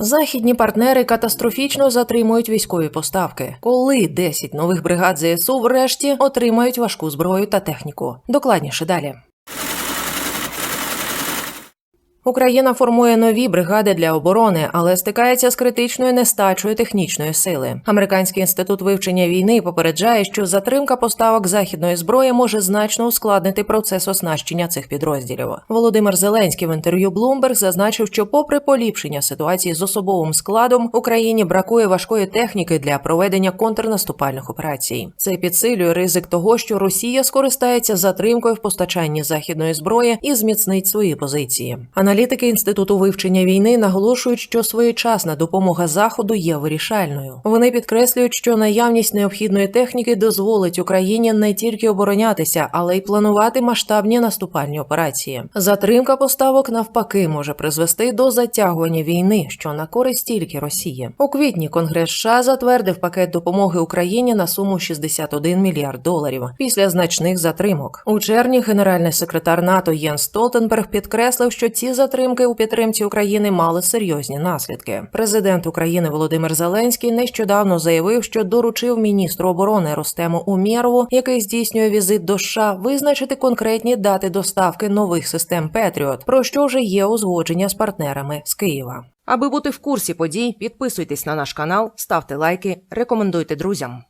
Західні партнери катастрофічно затримують військові поставки. Коли 10 нових бригад ЗСУ врешті отримають важку зброю та техніку. Докладніше далі. Україна формує нові бригади для оборони, але стикається з критичною нестачою технічної сили. Американський інститут вивчення війни попереджає, що затримка поставок західної зброї може значно ускладнити процес оснащення цих підрозділів. Володимир Зеленський в інтерв'ю Bloomberg зазначив, що, попри поліпшення ситуації з особовим складом, Україні бракує важкої техніки для проведення контрнаступальних операцій. Це підсилює ризик того, що Росія скористається затримкою в постачанні західної зброї і зміцнить свої позиції. Аналітики інституту вивчення війни наголошують, що своєчасна допомога заходу є вирішальною. Вони підкреслюють, що наявність необхідної техніки дозволить Україні не тільки оборонятися, але й планувати масштабні наступальні операції. Затримка поставок навпаки може призвести до затягування війни, що на користь тільки Росії. У квітні Конгрес США затвердив пакет допомоги Україні на суму 61 мільярд доларів після значних затримок. У червні генеральний секретар НАТО Єн Столтенберг підкреслив, що ці затримки у підтримці України мали серйозні наслідки. Президент України Володимир Зеленський нещодавно заявив, що доручив міністру оборони Ростему Умєрову, який здійснює візит до США, визначити конкретні дати доставки нових систем Петріот, про що вже є узгодження з партнерами з Києва. Аби бути в курсі подій, підписуйтесь на наш канал, ставте лайки, рекомендуйте друзям.